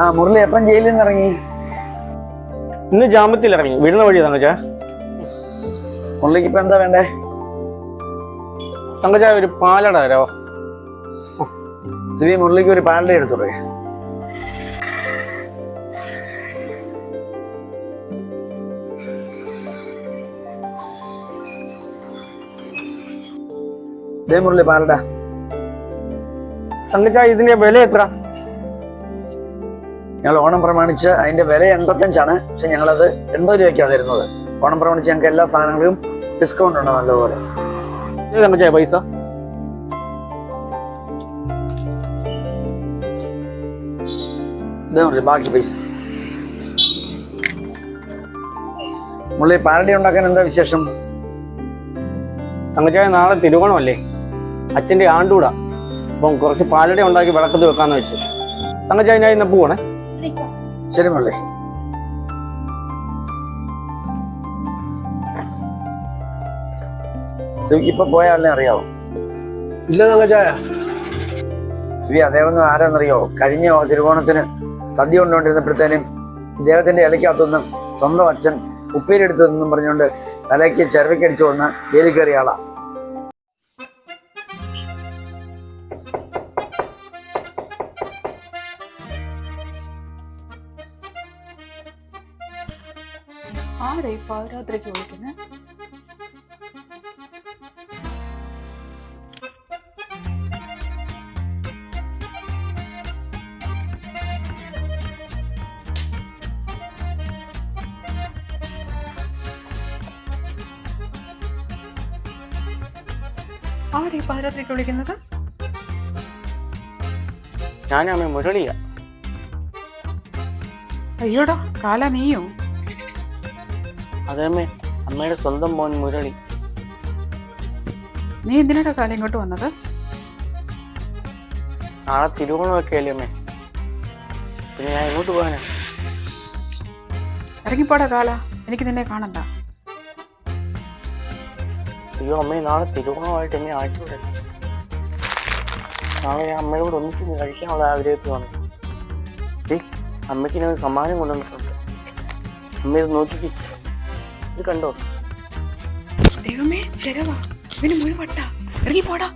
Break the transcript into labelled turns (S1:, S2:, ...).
S1: ആ മുരളി എപ്പം ജയിലിൽ നിന്ന് ഇറങ്ങി?
S2: ഇന്ന് ജാമ്യത്തിൽ ഇറങ്ങി. വിടുന്ന വഴി തങ്കച്ചാ
S1: മുരളിക്ക് ഇപ്പൊ എന്താ വേണ്ടേ?
S2: തങ്കച്ചാ ഒരു പാലട തരാവോ?
S1: സിബി മുരളിക്ക് ഒരു പാലട എടുത്തു ദേ മുരളി പാലട.
S2: തങ്കച്ച ഇതിന്റെ വില എത്ര?
S1: ഞങ്ങൾ ഓണം പ്രമാണിച്ച് അതിന്റെ വില എൺപത്തഞ്ചാണ്. പക്ഷെ ഞങ്ങളത് എൺപത് രൂപയ്ക്കാണ് തരുന്നത്. ഓണം പ്രമാണിച്ച് ഞങ്ങൾക്ക് എല്ലാ സാധനങ്ങളും ഡിസ്കൗണ്ട് ഉണ്ട് നല്ലപോലെ.
S2: പൈസ?
S1: ബാക്കി പൈസ. മുള്ളി പാലട ഉണ്ടാക്കാൻ എന്താ വിശേഷം?
S2: തങ്കച്ച നാളെ തിരുവോണമല്ലേ? അച്ഛന്റെ ആണ്ടൂടാ. അപ്പം കുറച്ച് പാലട ഉണ്ടാക്കി വിളക്കത്ത് വെക്കാന്ന് വെച്ചു. തങ്കച്ച അതിനായി ഇന്ന് പോവണേ.
S1: ശരി സിവിക്ക് ഇപ്പൊ പോയ ആളിനെ അറിയാവോ?
S2: ഇല്ല തങ്കച്ചായ
S1: സിവി അദ്ദേഹം ആരാന്നറിയോ? കഴിഞ്ഞ തിരുവോണത്തിന് സദ്യ കൊണ്ടുകൊണ്ടിരുന്നപ്പോഴത്തേനും ഇദ്ദേഹത്തിന്റെ ഇലക്കകത്തുനിന്നും സ്വന്തം അച്ഛൻ ഉപ്പേരെടുത്തതെന്നും പറഞ്ഞുകൊണ്ട് തലയ്ക്ക് ചെറുവിക്കടിച്ചു വന്ന് ജയിലിൽ കയറിയ
S3: ആരെ ഈ പാതിരാത്രിക്ക് വിളിക്കുന്നത് ആരെ ഈ പാതിരാത്രിക്ക് വിളിക്കുന്നത്?
S2: ഞാനമ്മ മുരളിയ.
S3: അയ്യോടാ കാല നീയോ.
S2: അതേമ്മേ അമ്മയുടെ സ്വന്തം മോൻ മുരളി.
S3: നീ എന്തിനാടാ കാലം ഇങ്ങോട്ട് വന്നത്?
S2: നാളെ തിരുവോണമൊക്കെ അല്ലേ അമ്മേ? പിന്നെ ഞാൻ എങ്ങോട്ട് പോകാനാ?
S3: ഇറങ്ങിപ്പോടാ കാല എനിക്ക് നിന്നെ കാണണ്ട.
S2: അയ്യോ അമ്മേ നാളെ തിരുവോണമായിട്ട് എന്നെ ആറ്റിവിടെ നാളെ ഞാൻ അമ്മയോട് ഒന്നിച്ച് കഴിക്കാനുള്ള ആഗ്രഹത്തിൽ വന്നു അമ്മയ്ക്ക് ഞാൻ സമ്മാനം കൊണ്ടുവന്നിട്ടുണ്ട്. അമ്മ ഇത് നോക്കിക്ക്. ഇത് കണ്ടോ?
S3: ദൈവമേ ചെലവാ ഇവന് മുഴുവട്ട. ഇറങ്ങിപ്പോടാ.